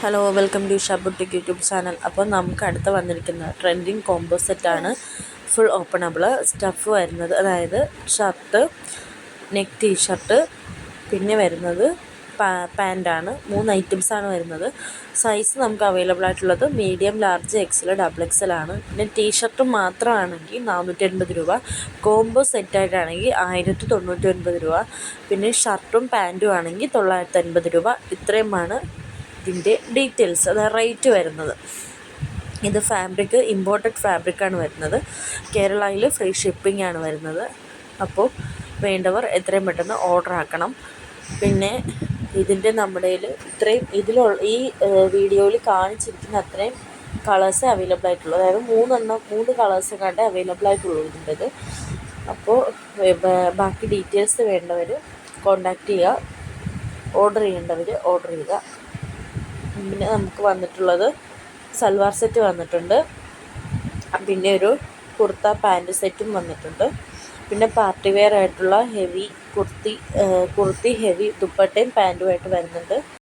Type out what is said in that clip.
Hello welcome to Sha boutique YouTube channel അപ്പോൾ നമുക്ക് അടുത്ത് വന്നിരിക്കുന്ന ട്രെൻഡിങ് കോംബോ സെറ്റാണ് ഫുൾ ഓപ്പണബിൾ സ്റ്റഫ് വരുന്നത്. അതായത് ഷർട്ട് നെക്ക് ടീ ഷർട്ട് പിന്നെ വരുന്നത് പാന്റാണ് മൂന്ന് ഐറ്റംസാണ് വരുന്നത്. സൈസ് നമുക്ക് അവൈലബിൾ ആയിട്ടുള്ളത് medium large XL double XL ആണ്. പിന്നെ ടീ ഷർട്ട് മാത്രമാണെങ്കിൽ നാനൂറ്റി എൺപത് രൂപ. കോംബോ സെറ്റായിട്ടാണെങ്കിൽ ആയിരത്തി തൊണ്ണൂറ്റി ഒൻപത് രൂപ. പിന്നെ ഷർട്ടും പാന്റും ആണെങ്കിൽ തൊള്ളായിരത്തി അൻപത് രൂപ. ഇത്രയുമാണ് ഇതിന്റെ ഡീറ്റെയിൽസ് അതായത് റേറ്റ് വരുന്നത്. ഇത് ഫാബ്രിക് ഇമ്പോർട്ടഡ് ഫാബ്രിക്കാണ് വരുന്നത്. കേരളയിൽ ഫ്രീ ഷിപ്പിംഗ് ആണ് വരുന്നത്. അപ്പോൾ വേണ്ടവർ എത്രയും പെട്ടെന്ന് ഓർഡർ ആക്കണം. പിന്നെ ഇതിന്റെ നമ്മുടെ ഇത്രയും ഇതിലുള്ള ഈ വീഡിയോയിൽ കാണിച്ചിരിക്കുന്ന അത്രയും കളേഴ്സേ അവൈലബിൾ ആയിട്ടുള്ളൂ അതായത് മൂന്നെണ്ണം മൂന്ന് കളേഴ്സ് കണ്ട് അവൈലബിൾ ആയിട്ടുള്ളൂ ഇതിന്റെത് അപ്പോൾ ബാക്കി ഡീറ്റെയിൽസ് വേണ്ടവർ കോണ്ടാക്ട് ചെയ്യുക. ഓർഡർ ചെയ്യേണ്ടവർ ഓർഡർ ചെയ്യുക. പിന്നെ നമുക്ക് വന്നിട്ടുള്ളത് സൽവാർ സെറ്റ് വന്നിട്ടുണ്ട്. പിന്നെ ഒരു കുർത്ത പാന്റ് സെറ്റും വന്നിട്ടുണ്ട്. പിന്നെ പാർട്ടി വെയർ ആയിട്ടുള്ള ഹെവി കുർത്തി കുർത്തി ഹെവി ദുപ്പട്ടയും പാന്റുമായിട്ട് വരുന്നുണ്ട്.